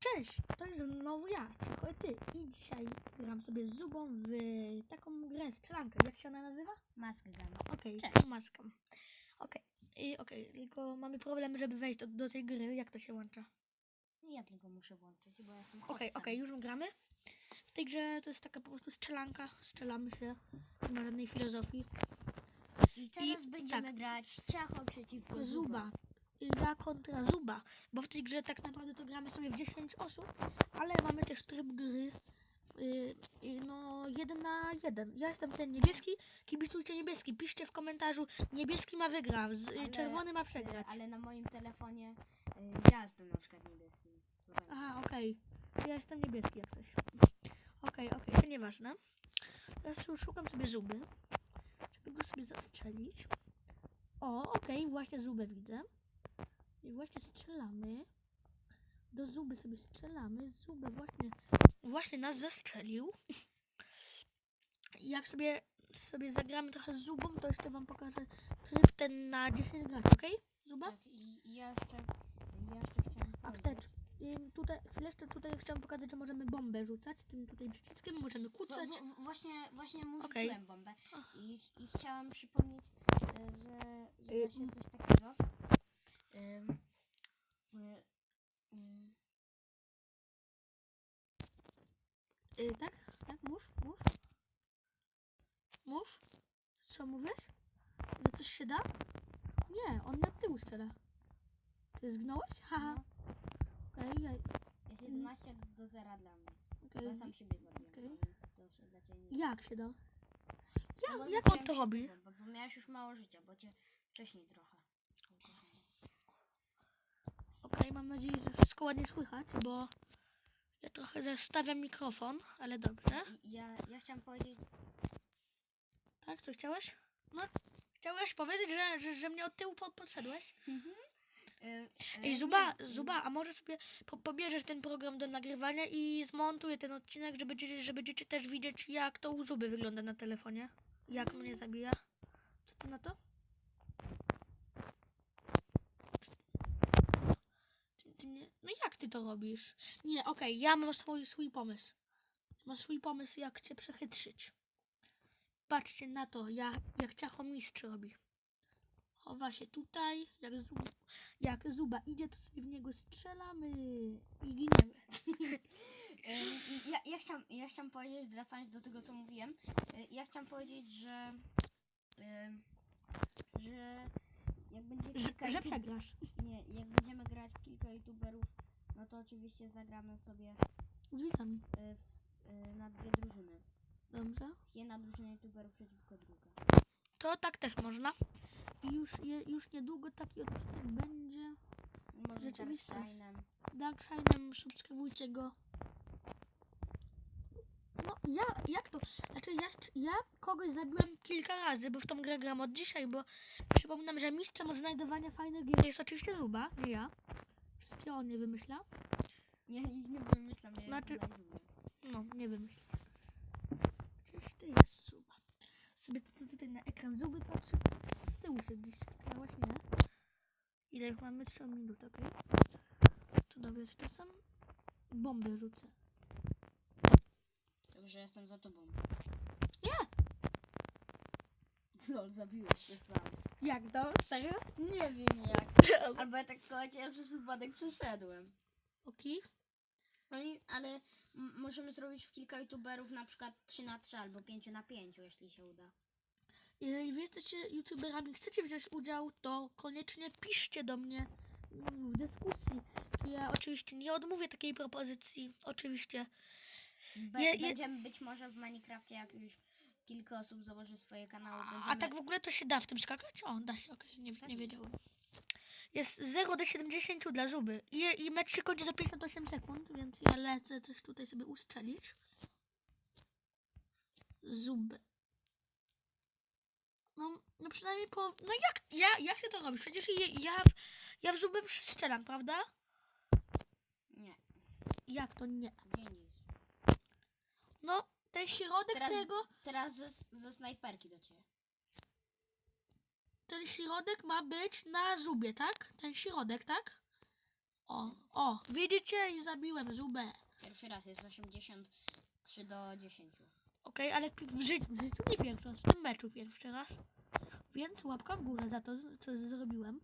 Cześć, to jest znowu ja, tylko ty. I dzisiaj gram sobie z Zubą w taką grę strzelankę. Jak się ona nazywa? Maskę gramy. Okej, Cześć. maską. Okej, I okej, tylko mamy problem, żeby wejść do, do tej gry. Jak to się łącza? Ja tylko muszę włączyć, bo ja jestem Okej, hostem. okej, już gramy. W tej grze to jest taka po prostu strzelanka. Strzelamy się, nie ma żadnej filozofii. I teraz I- będziemy tak. grać ciacho przeciwko Zuba. Ja kontra Zuba. Bo w tej grze tak naprawdę to gramy sobie w 10 osób, ale mamy też tryb gry. y, y, no, jeden na jeden. Ja jestem ten niebieski, kibicujcie niebieski. Piszcie w komentarzu, niebieski ma wygrać, y, czerwony ma przegrać. Ale na moim telefonie ja jestem na przykład niebieskim. Aha, okej. Ja jestem niebieski jak coś. Okej, okej, to nieważne. Teraz już szukam sobie zuby, żeby go sobie zastrzelić. O, okej, właśnie zubę widzę. I właśnie strzelamy. Do zuby sobie strzelamy. Zubę właśnie, właśnie nas zastrzelił. I jak sobie, sobie zagramy trochę z zubą, to jeszcze wam pokażę tryb ten na 10 graczy, okej? Zuba? Tak, i, ja jeszcze, ja jeszcze. Apteczka. I tutaj, chwileczkę tutaj chciałam pokazać, że możemy bombę rzucać tym tutaj przyciskiem, możemy kucać. właśnie, właśnie mu rzuciłem bombę. I, I chciałam przypomnieć, e, że, że Y, właśnie coś takiego. Y, Y, tak? Tak? Mów? Mów? Mów? Co mówisz? Że coś się da? Nie, on na tył strzela. Ty zgnąłeś? Haha. no, Okej, ja... jest 11 do 0 dla mnie. okej. Ja sam siebie zabiłem, to się dla ciebie nie Jak się da? No Ja, bo jak on to robi? Bo miałeś już mało życia, bo cię wcześniej trochę. Okej, mam nadzieję, że wszystko ładnie słychać, bo ja trochę zastawiam mikrofon, ale dobrze. Ja, ja chciałam powiedzieć, Tak, co chciałeś? No, chciałeś powiedzieć, że, że, że mnie od tyłu po, podszedłeś? y, Ej, y, Zuba, nie, Zuba, a może sobie po, pobierzesz ten program do nagrywania i zmontuję ten odcinek, żeby będziecie, że będziecie też widzieć, jak to u Zuby wygląda na telefonie. Jak mnie zabija. Co ty na to? Ty, mnie... No jak ty to robisz? Nie, okej, ja mam swój, swój pomysł. Mam swój pomysł, jak cię przechytrzyć. Patrzcie na to, jak, jak ciachomistrz robi. Chowa się tutaj, jak, zub, jak zuba idzie, to sobie w niego strzelamy i giniemy. ja, ja, chciałam, ja chciałam powiedzieć, wracając do tego, co mówiłem, y, ja chciałam powiedzieć, że że jak będzie kilka Że, że przegrasz. nie, jak będziemy grać kilka youtuberów, no to oczywiście zagramy sobie y, w, y, na dwie drużyny. Dobrze. Jedna drużyna youtuberów przeciwko druga. To tak też można. I już, je, już niedługo taki odcinek będzie. Może Rzeczywiście. Darkshine'em. Darkshine'em, subskrybujcie go. No, ja, jak to? Znaczy, ja, ja kogoś zabiłem kilka razy, bo w tą grę gram od dzisiaj, bo przypominam, że mistrzem od znajdowania fajnych gier jest oczywiście Zuba, nie ja. Wszystkie on nie wymyśla. Ja ich nie wymyślam, ja Znaczy-. No, nie wymyśla. Przecież to jest Zuba. Sobie tu- tutaj na ekran Zuby patrzę. Z tyłu się gdzieś skrywałaś, nie? Ile już mamy? 3 minut, okej? To dobrze z czasem. Bombę rzucę. Także jestem za tobą. Nie! Lol, zabiłeś się sam. Jak to? Serio? Nie wiem jak. Albo ja tak ciebie przez przypadek przeszedłem. Okej. No i, ale m- możemy zrobić w kilka youtuberów na przykład 3 na 3 albo 5 na 5, jeśli się uda. Jeżeli wy jesteście youtuberami, chcecie wziąć udział, to koniecznie piszcie do mnie mm, w dyskusji. Ja oczywiście nie odmówię takiej propozycji. Oczywiście. Be- Je- je- Będziemy być może w Minecrafcie, jak już kilka osób założy swoje kanały. Będziemy... A tak w ogóle to się da w tym skakać? O, da się, okej, nie, nie wiedziałem. Jest 0 do 70 dla Zuby. I, I mecz się kończy za 58 sekund, więc ja lecę coś tutaj sobie ustrzelić. Zuby. No, no przynajmniej po... No jak, ja, jak ty to robisz? Przecież ja, ja, ja w Zubę strzelam, prawda? Nie, Jak to nie? gdzie nic. No, ten środek Teraz- tego, Teraz ze, ze snajperki do ciebie. ten środek ma być na Zubie, tak? Ten środek, tak? O, o, widzicie? I zabiłem zubę. Pierwszy raz jest 83 do 10. Okej, ale pi- w życiu, w życiu nie pierwszy raz, w tym meczu pierwszy raz. Więc łapka w górę za to, co zrobiłem.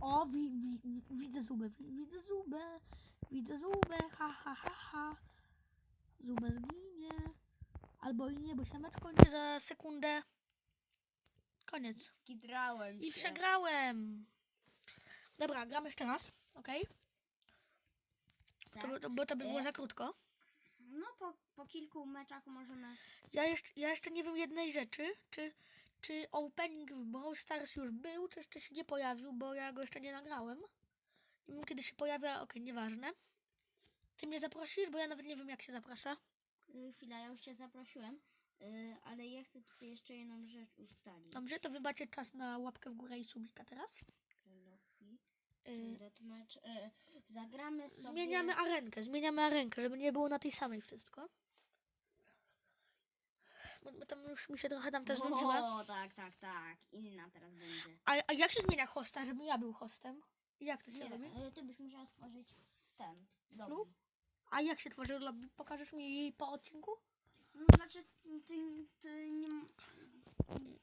O, wi, wi, wi, widzę zubę, wi, widzę zubę, widzę zubę, ha, ha, ha, ha. Zubę zginie. Albo i nie, bo się mecz kończy za sekundę. Koniec. Skidrałem I się. przegrałem. Dobra, gramy jeszcze raz, okej? Tak? To, to, bo to by było za krótko. No po, po kilku meczach możemy... Ja jeszcze, ja jeszcze nie wiem jednej rzeczy, czy, czy opening w Brawl Stars już był, czy jeszcze się nie pojawił, bo ja go jeszcze nie nagrałem. Nie wiem kiedy się pojawia, okej, nieważne. Ty mnie zaprosisz, bo ja nawet nie wiem jak się zaprasza. Y, Chwila, ja już cię zaprosiłem, y, ale ja chcę tutaj jeszcze jedną rzecz ustalić. Dobrze, to wy macie czas na łapkę w górę i subika teraz. Loki, Yy, zagramy sobie... zmieniamy arenkę, zmieniamy arenkę, żeby nie było na tej samej wszystko. Bo, tam już mi się trochę tam też znudziła. O, tak, tak, tak. Inna teraz będzie. A, a jak się zmienia hosta, żeby ja był hostem? Jak to się Nie, robi? y, ty byś musiał stworzyć ten. Lobby. A jak się tworzy lobby? Pokażesz mi po odcinku? No, znaczy, ty, ty nie... m-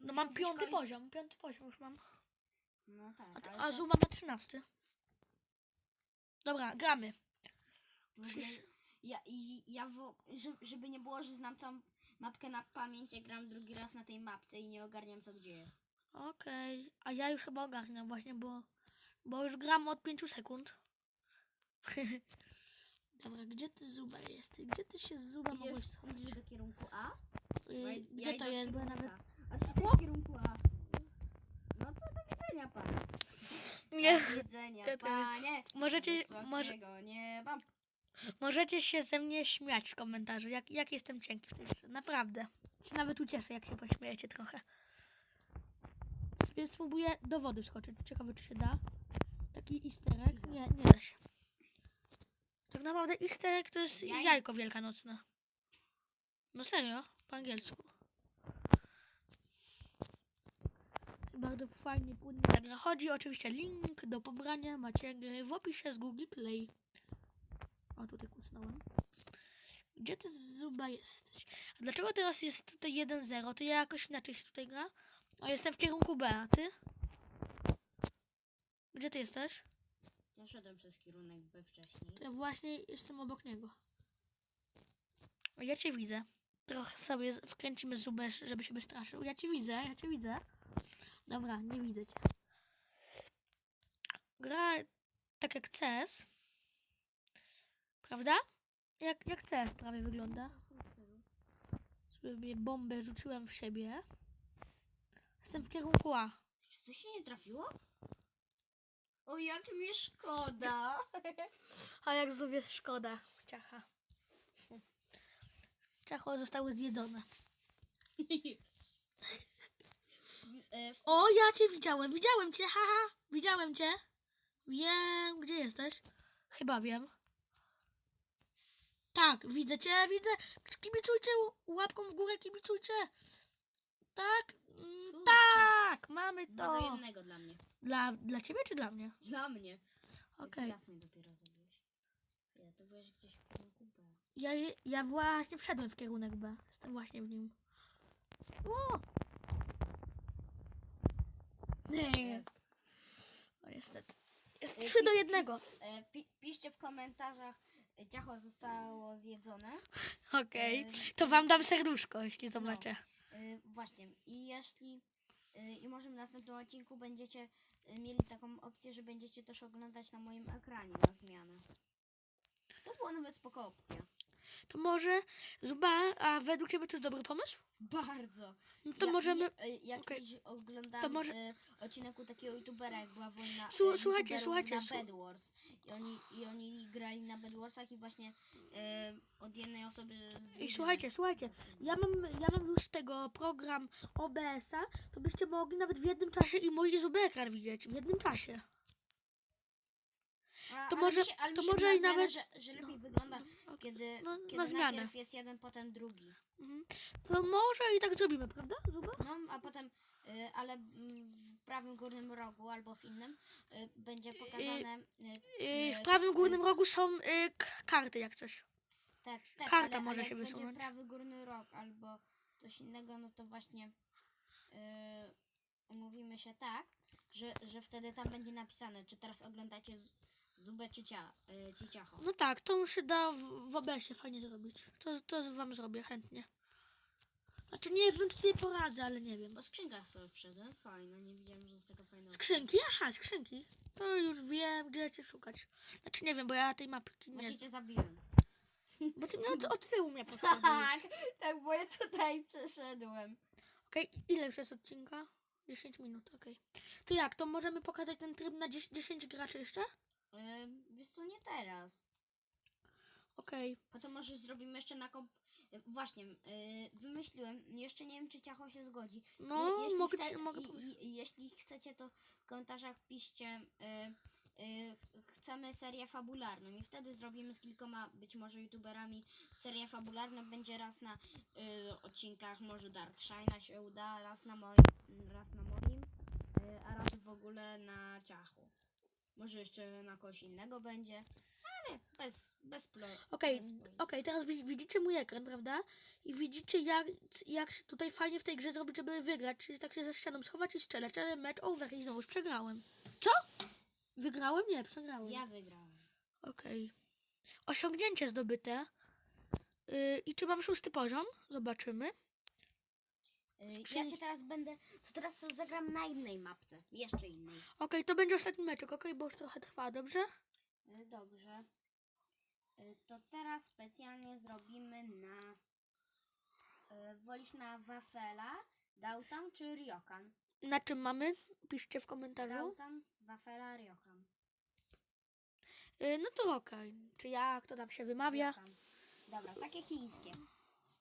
No mam piąty kogoś- poziom, piąty poziom już mam. No tak, A, ty- ale a to- Zoom mam na trzynasty. Dobra, gramy. w ogóle Ja, i- ja wo, że- żeby nie było, że znam tą mapkę na pamięć, ja gram drugi raz na tej mapce i nie ogarniam co gdzie jest. Okej, a ja już chyba ogarniam właśnie, bo, bo już gram od 5 sekund. Dobra, gdzie ty Zuba jesteś? Gdzie ty się z Zuba mogłeś Idziesz, schować? idziesz do kierunku A? Y, Ja Gdzie idę to w jest? Bo ja kierunku nawet... A, a ty idziesz w kierunku A. No to do widzenia, panie. Nie. Do widzenia, Ja to- panie. Możecie, może, Wysokiego nieba. Możecie się ze mnie śmiać w komentarzu, jak, jak jestem cienki w tej grze. Naprawdę. Się nawet ucieszę, jak się pośmiejecie trochę. Sobie spróbuję do wody wskoczyć. Ciekawe, czy się da. Taki easter egg. Nie, nie da się. Tak naprawdę easter egg to jest Jaj- jajko wielkanocne. No serio, po angielsku. Bardzo fajnie, płynnie chodzi. Oczywiście link do pobrania macie gry w opisie z Google Play. O, tutaj kucnąłem. Gdzie ty Zuba jesteś? A dlaczego teraz jest tutaj 1-0? To ja jakoś inaczej się tutaj gra? O, jestem w kierunku B, a ty? Gdzie ty jesteś? Ja szedłem przez kierunek B wcześniej. To ja właśnie jestem obok niego. O, Ja cię widzę. Trochę sobie z- wkręcimy zubę, żeby się wystraszył. Ja cię widzę, ja cię widzę. Dobra, nie widzę cię. Gra tak jak CS. Prawda? Jak, jak CS prawie wygląda. Sobie bombę rzuciłem w siebie. Jestem w kierunku A. Czy coś się nie trafiło? O, jak mi szkoda. A jak zubie szkoda. Ciacha. Ciacho zostały zjedzone. O, ja cię widziałem, widziałem cię, haha, widziałem cię. Wiem, gdzie jesteś. Chyba wiem. Tak, widzę cię, widzę. Kibicujcie, łapką w górę kibicujcie. Tak, mm, tak, mamy Dwa do to. jednego dla mnie. Dla, dla ciebie czy dla mnie? Dla mnie. Okej. Raz mnie dopiero zabiłeś. Ja to byłeś gdzieś w kierunku B. Ja, ja właśnie wszedłem w kierunek B. Jestem właśnie w nim. O! Nie, Jest. no niestety. Jest E, 3 do pi- 1. E, pi, piszcie w komentarzach, e, ciacho zostało zjedzone. Okej. To wam dam serduszko, jeśli zobaczę. E, właśnie. I jeśli e, i może w następnym odcinku będziecie e, mieli taką opcję, że będziecie też oglądać na moim ekranie na zmianę. To było nawet spoko opcja. To może Zuba, a według ciebie to jest dobry pomysł? Bardzo. No to Ja- możemy. Ja, e, jak okej. kiedyś To może- e, odcinek u takiego youtubera, jak była wojna Słu- e, słuchajcie, youtuberów słuchajcie, na słu- Bed Wars. I oni, I oni grali na Bed Warsach i właśnie e, od jednej osoby z I słuchajcie, słuchajcie. Ja mam, ja mam już tego program OBS-a, to byście mogli nawet w jednym czasie i mój i Zuby ekran widzieć. W jednym czasie. A, To ale może- mi się, ale mi to się może i nawet- Że, że lepiej no, wygląda, okej. kiedy, No, kiedy na zmianę. najpierw jest jeden, potem drugi. Mhm. To może i tak zrobimy, prawda? Zuba? No, a potem, y, ale mm, w prawym górnym rogu albo w innym y, będzie pokazane... Y, w y, prawym górnym rogu są k- karty jak coś. tak, tak, karta ale, może ale się jak będzie wysunąć. prawy górny rok albo coś innego, no to właśnie y, umówimy się tak, że, że wtedy tam będzie napisane, czy teraz oglądacie z, Zubę czy cia, y, Ciciacho. No tak, to się da w, w OBS-ie fajnie zrobić. To, to wam zrobię chętnie. Znaczy nie wiem, czy sobie poradzę, ale nie wiem. Po skrzynkach sobie wszedłem, fajne, nie widziałem, że z tego fajnego. Skrzynki? Aha, skrzynki. To już wiem, gdzie cię szukać. Znaczy nie wiem, bo ja tej mapki nie Właśnie znam. cię zabiłem. Bo ty mnie od, od tyłu mnie podchodzisz. Tak, tak, bo ja tutaj przeszedłem. Okej, ile już jest odcinka? 10 minut, okej. To jak, to możemy pokazać ten tryb na 10, 10 graczy jeszcze? Yy, wiesz co, nie teraz. Okej. Potem może zrobimy jeszcze na komp... y, Właśnie, wymyśliłem, jeszcze nie wiem czy Ciacho się zgodzi. No, Je- jeśli mogę, ci, mogę i- powiedzieć. i- Jeśli chcecie, to w komentarzach piszcie chcemy serię fabularną i wtedy zrobimy z kilkoma być może youtuberami serię fabularną. Będzie raz na yy, odcinkach może Dark Shine'a się uda, raz na moim, raz na moim, yy, a raz w ogóle na Ciachu. Może jeszcze na kogoś innego będzie, ale bez, bez. Okej, bez spoilerów. okej, teraz wi- widzicie mój ekran, prawda? I widzicie jak, jak się tutaj fajnie w tej grze zrobić, żeby wygrać, czyli tak się za ścianą schować i strzelać, ale mecz over i znowuż przegrałem. Co? Wygrałem? Nie, przegrałem. Ja wygrałem. Okej. Osiągnięcie zdobyte. Yy, I czy mam szósty poziom? Zobaczymy. Yy, Ja cię teraz będę. To teraz to zagram na innej mapce. Jeszcze innej. Okej, to będzie ostatni meczek, okej, bo już trochę trwa, dobrze? Yy, Dobrze. Yy, To teraz specjalnie zrobimy na. yy, Wolisz na wafela, Dautan czy Ryokan? Na czym mamy? Piszcie w komentarzu. Dautan, wafela, Ryokan. No to okej. Czy jak to tam się wymawia? Ryokan. Dobra, takie chińskie.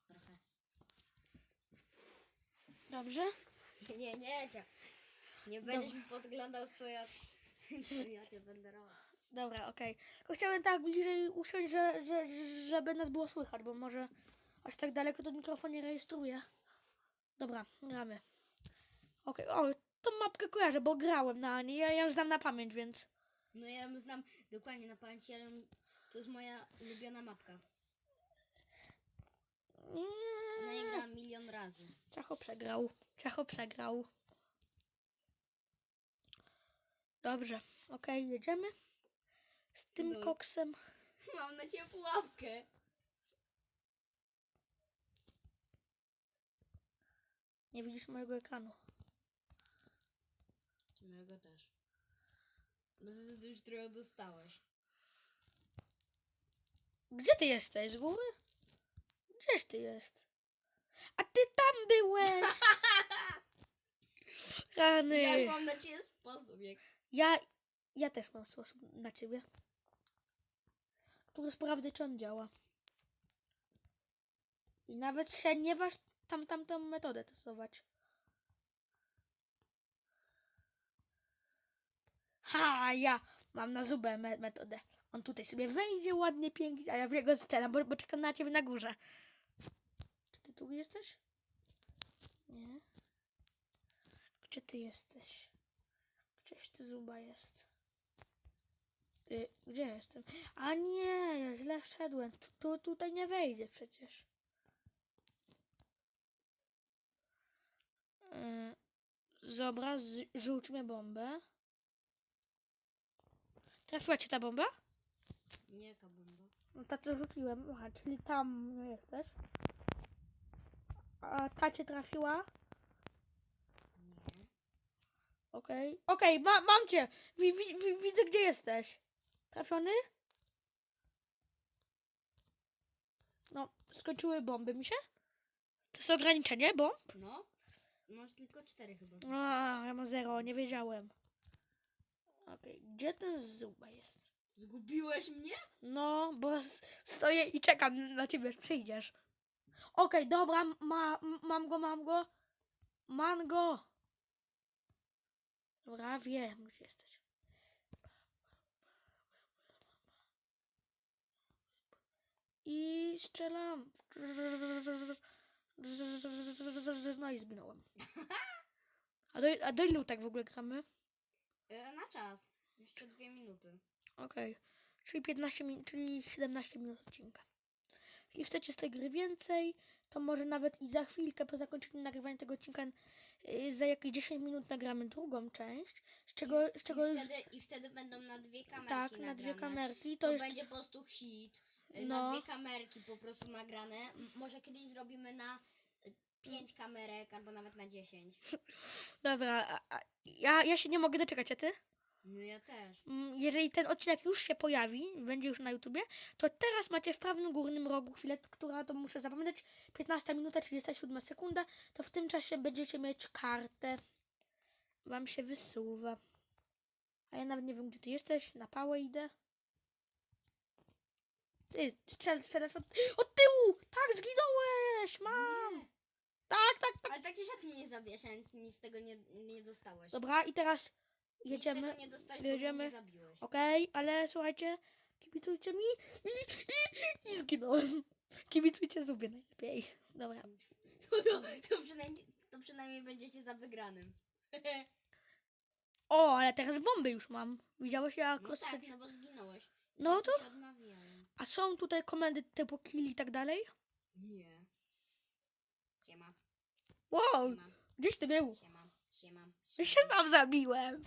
Trochę. Dobrze? Nie, nie, nie, cia. Nie będziesz mi podglądał, co ja, co ja cię będę robił. Dobra, okej. Tylko chciałem tak bliżej usiąść, że, że, żeby nas było słychać, bo może aż tak daleko to mikrofon nie rejestruje. Dobra, gramy. Okej, o, tą mapkę kojarzę, bo grałem na niej, ja, ja ją znam na pamięć, więc... No ja ją znam dokładnie na pamięci, ale to jest moja ulubiona mapka. Na niej grałam milion razy. Czacho przegrał. Czacho przegrał. Dobrze, okej, jedziemy. Z tym No. koksem. Mam na ciebie pułapkę. Nie widzisz mojego ekranu. Mojego też. Ty już trochę dostałeś. Gdzie ty jesteś? Z góry? Gdzieś ty jest? A ty tam byłeś! Rany. Ja już mam na ciebie sposób, jak... Ja, ja też mam sposób na ciebie. Który sprawdzę, czy on działa. I nawet się nie waż tam tamtą metodę testować. Ha, ja mam na zubę me metodę. On tutaj sobie wejdzie ładnie, pięknie, a ja w niego strzelam, bo, bo czekam na ciebie na górze. Tu jesteś? Nie. Gdzie ty jesteś? Gdzieś ty zuba jest. Y, gdzie jestem? A nie, ja źle wszedłem. Tu, tu tutaj nie wejdzie przecież. Y, Zobra, rzućmy bombę. Trafiła cię ta bomba? Nie, kabumba. No ta co rzuciłem. Aha, czyli tam jesteś. A ta cię trafiła? Nie. Okej. Okej, ma, mam cię! Wi, wi, wi, widzę gdzie jesteś. Trafiony? No, skończyły bomby mi się? To jest ograniczenie bomb? No. Masz tylko cztery chyba. A, ja mam zero, nie wiedziałem. Okej, gdzie ten zuba jest? Zgubiłeś mnie? No, bo stoję i czekam na ciebie, aż przyjdziesz. Okej, okay, dobra, ma, mam go, mam go. Mam go. Dobra, wiem, gdzie jesteś. I strzelam. No i zginąłem. A do, a do ilu tak w ogóle gramy? E, na czas. Jeszcze dwie minuty. Okej. Okay. Czyli 15 minut, czyli 17 minut odcinka. Jeśli chcecie z tej gry więcej, to może nawet i za chwilkę po zakończeniu nagrywania tego odcinka yy, za jakieś 10 minut nagramy drugą część, z czego, z czego I już wtedy, I wtedy będą na dwie kamerki tak, nagrane. na dwie kamerki, to, To, jest będzie po prostu hit. y, No. Na dwie kamerki po prostu nagrane. M- może kiedyś zrobimy na y, pięć kamerek albo nawet na dziesięć. dobra, a, a, ja, ja się nie mogę doczekać, a ty? No ja też. Mm, Jeżeli ten odcinek już się pojawi, będzie już na YouTubie, to teraz macie w prawym górnym rogu chwilę, która to muszę zapamiętać, 15 minuta 37 sekunda, to w tym czasie będziecie mieć kartę. Wam się wysuwa. A ja nawet nie wiem, gdzie ty jesteś. Na pałę idę. Ty, strzel, strzelasz od, od tyłu! Tak, zginąłeś! Mam! Nie. Tak, tak, tak. Ale tak czy siak mnie nie zabierz, nic, nic z tego nie, nie dostałeś. Dobra, i teraz jedziemy. nie jedziemy. Okej, ale słuchajcie, kibicujcie mi i, i, i zginąłem. Kibicujcie sobie najlepiej. Dobra. To, to, to, przynajmniej, to przynajmniej będziecie za wygranym. O, ale teraz bomby już mam. Widziałeś jak No tak, no bo zginąłeś. No to. A są tutaj komendy typu kill i tak dalej? Nie. Siema, Wow, siema, gdzieś ty był? siema, siema. Ja się siema. sam zabiłem.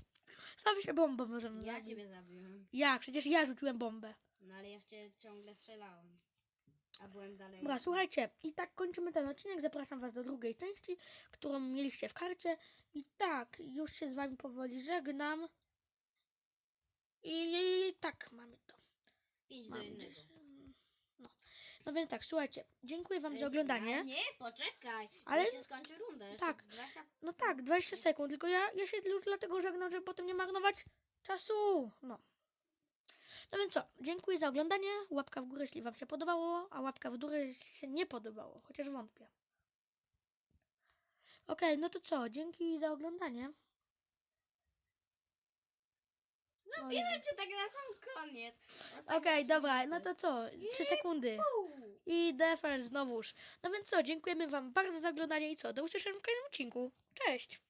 Sam się bombą możemy Ja zabić. ciebie zabiłem. Jak? Przecież ja rzuciłem bombę. No ale ja w cię ciągle strzelałem. A byłem dalej. Dobra, słuchajcie, i tak kończymy ten odcinek. Zapraszam Was do drugiej części, którą mieliście w karcie. I tak, już się z Wami powoli żegnam. I tak mamy to. 5 do Mam 1. gdzieś, mm, No. No więc tak, słuchajcie, dziękuję Wam za A oglądanie. nie, poczekaj. Ale- Ale się skończy runda. Jeszcze Tak. 20... No tak, 20 sekund, tylko ja, ja się już dlatego żegnam, żeby potem nie marnować czasu. No. No więc co, dziękuję za oglądanie. Łapka w górę, jeśli Wam się podobało, a łapka w dół, jeśli się nie podobało, chociaż wątpię. Okej, no to co, dzięki za oglądanie. No i- Zabijmy cię tak na sam koniec. Okej, dobra, trzy no to co, 3 sekundy. Uuu. I defer znowuż. No więc co, dziękujemy Wam bardzo za oglądanie i co, do usłyszenia w kolejnym odcinku. Cześć!